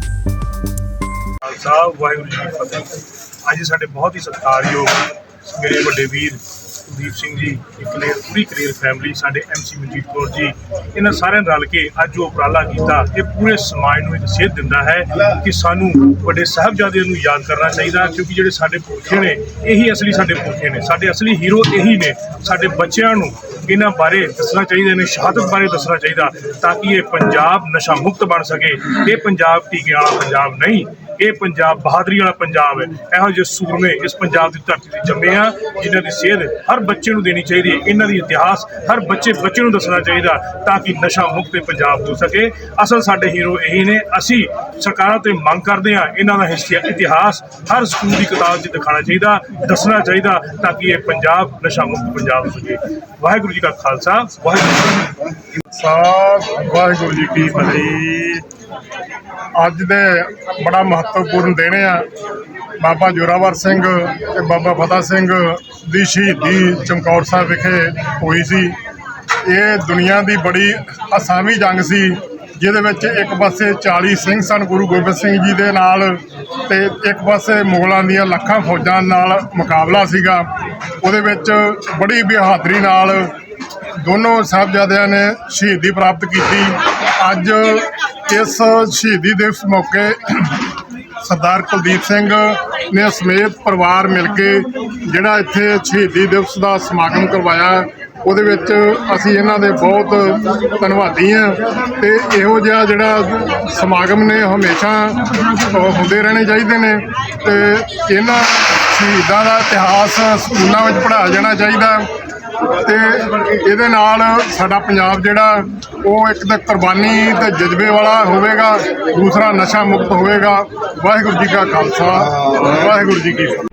ਖਾਲਸਾ ਵਾਹਿਗੁਰੂ ਜੀ ਕੀ ਫਤਿਹ। ਅੱਜ ਸਾਡੇ ਬਹੁਤ ਹੀ ਸਤਿਕਾਰਯੋਗ ਮੇਰੇ ਵੱਡੇ ਵੀਰ ਕੁਲਦੀਪ ਸਿੰਘ ਜੀ ਇਕਲੇਰ ਪੂਰੀ ਕਲੀਅਰ ਫੈਮਿਲੀ ਸਾਡੇ ਐਮਸੀ ਮਨਜੀਤ ਕੌਰ ਜੀ, ਇਹਨਾਂ ਸਾਰਿਆਂ ਨੇ ਰਲ ਕੇ ਅੱਜ ਉਹ ਉਪਰਾਲਾ ਕੀਤਾ। ਇਹ ਪੂਰੇ ਸਮਾਜ ਨੂੰ ਇੱਕ ਸੇਧ ਦਿੰਦਾ ਹੈ ਕਿ ਸਾਨੂੰ ਵੱਡੇ ਸਾਹਿਬਜ਼ਾਦਿਆਂ ਨੂੰ ਯਾਦ ਕਰਨਾ ਚਾਹੀਦਾ, ਕਿਉਂਕਿ ਜਿਹੜੇ ਸਾਡੇ ਪੁਰਖੇ ਨੇ, ਇਹੀ ਅਸਲੀ ਸਾਡੇ ਪੁਰਖੇ ਨੇ। ਸਾਡੇ ਅਸਲੀ ਹੀਰੋ ਇਹੀ ਨੇ। ਸਾਡੇ ਬੱਚਿਆਂ ਨੂੰ ਇਹਨਾਂ ਬਾਰੇ ਦੱਸਣਾ ਚਾਹੀਦਾ ਨੇ ਸ਼ਹਾਦਤ ਬਾਰੇ ਦੱਸਣਾ ਚਾਹੀਦਾ, ਤਾਂ ਕਿ ਇਹ ਪੰਜਾਬ ਨਸ਼ਾ ਮੁਕਤ ਬਣ ਸਕੇ। ਇਹ ਪੰਜਾਬ ਟੀਕੇ ਵਾਲਾ ਪੰਜਾਬ ਨਹੀਂ ਇਹ ਪੰਜਾਬ, ਬਹਾਦਰੀ ਵਾਲਾ ਪੰਜਾਬ ਹੈ। ਇਹੋ ਜਿਹੇ ਸੂਰਮੇ ਇਸ ਪੰਜਾਬ ਦੀ ਧਰਤੀ ਤੇ ਜੰਮੇ ਆ, ਜਿਨ੍ਹਾਂ ਦੀ ਸੇਧ ਹਰ ਬੱਚੇ ਨੂੰ ਦੇਣੀ ਚਾਹੀਦੀ ਹੈ। ਇਹਨਾਂ ਦੀ ਇਤਿਹਾਸ ਹਰ ਬੱਚੇ ਬੱਚੇ ਨੂੰ ਦੱਸਣਾ ਚਾਹੀਦਾ ਤਾਂ ਕਿ ਨਸ਼ਾ ਮੁਕਤ ਪੰਜਾਬ ਹੋ ਸਕੇ। ਅਸਲ ਸਾਡੇ ਹੀਰੋ ਇਹੀ ਨੇ। ਅਸੀਂ ਸਰਕਾਰਾਂ ਤੇ ਮੰਗ ਕਰਦੇ ਆ ਇਹਨਾਂ ਦਾ ਹਿਸਟਰੀ ਇਤਿਹਾਸ ਹਰ ਸਕੂਲ ਦੀ ਕਿਤਾਬ 'ਚ ਦਿਖਾਉਣਾ ਚਾਹੀਦਾ, ਦੱਸਣਾ ਚਾਹੀਦਾ ਤਾਂ ਕਿ ਇਹ ਪੰਜਾਬ, ਨਸ਼ਾ ਮੁਕਤ ਪੰਜਾਬ ਹੋ ਸਕੇ। ਵਾਹਿਗੁਰੂ ਜੀ ਕਾ ਖਾਲਸਾ। ਵਾਹਿਗੁਰੂ ਜੀ ਸਾਹਿਬ ਵਾਹਿਗੁਰੂ ਜੀ ਕੀ ਫਤਿਹ। ਅੱਜ ਦੇ ਬੜਾ ਮਹੱਤਵਪੂਰਨ ਦਿਨ ਆ। ਬਾਬਾ ਜੋਰਾਵਰ ਸਿੰਘ ਤੇ ਬਾਬਾ ਫਤਿਹ ਸਿੰਘ ਦੀ ਸ਼ਹੀਦੀ ਚਮਕੌਰ ਸਾਹਿਬ ਵਿਖੇ ਹੋਈ ਸੀ। ਇਹ ਦੁਨੀਆ ਦੀ ਬੜੀ ਅਸਾਮੀ ਜੰਗ ਸੀ, ਜਿਹਦੇ ਵਿੱਚ ਇੱਕ ਪਾਸੇ 40 ਸਿੰਘ ਸਨ ਗੁਰੂ ਗੋਬਿੰਦ ਸਿੰਘ ਜੀ ਦੇ ਨਾਲ ਤੇ ਇੱਕ ਪਾਸੇ ਮੁਗਲਾਂ ਦੀਆਂ ਲੱਖਾਂ ਫੌਜਾਂ ਨਾਲ ਮੁਕਾਬਲਾ ਸੀਗਾ। ਉਹਦੇ ਵਿੱਚ ਬੜੀ ਬਹਾਦਰੀ ਨਾਲ ਦੋਨੋਂ ਸਾਹਿਬਜ਼ਾਦਿਆਂ ਨੇ ਸ਼ਹੀਦੀ ਪ੍ਰਾਪਤ ਕੀਤੀ। ਅੱਜ ਇਸ ਸ਼ਹੀਦੀ ਦਿਵਸ ਮੌਕੇ ਸਰਦਾਰ ਕੁਲਦੀਪ ਸਿੰਘ ਨੇ ਸਮੇਤ ਪਰਿਵਾਰ ਮਿਲ ਕੇ ਜਿਹੜਾ ਇੱਥੇ ਸ਼ਹੀਦੀ ਦਿਵਸ ਦਾ ਸਮਾਗਮ ਕਰਵਾਇਆ, ਉਹਦੇ ਵਿੱਚ ਅਸੀਂ ਇਹਨਾਂ ਦੇ ਬਹੁਤ ਧੰਨਵਾਦੀ ਹਾਂ ਤੇ ਇਹੋ ਜਿਹਾ ਜਿਹੜਾ ਸਮਾਗਮ ਨੇ ਹਮੇਸ਼ਾ ਹੁੰਦੇ ਰਹਿਣੇ ਚਾਹੀਦੇ ਨੇ ਤੇ ਇਹਨਾਂ ਸ਼ਹੀਦਾਂ ਦਾ ਇਤਿਹਾਸ ਸਕੂਲਾਂ ਵਿੱਚ ਪੜ੍ਹਾਇਆ ਜਾਣਾ ਚਾਹੀਦਾ। ਤੇ ਇਹਦੇ ਨਾਲ ਸਾਡਾ ਪੰਜਾਬ ਜਿਹੜਾ, ਉਹ ਇੱਕ ਤਾਂ ਕੁਰਬਾਨੀ ਤੇ ਜਜ਼ਬੇ ਵਾਲਾ ਹੋਵੇਗਾ, ਦੂਸਰਾ ਨਸ਼ਾ ਮੁਕਤ ਹੋਵੇਗਾ। ਵਾਹਿਗੁਰੂ ਜੀ ਕਾ ਖਾਲਸਾ, ਵਾਹਿਗੁਰੂ ਜੀ ਕੀ ਫਤਿਹ।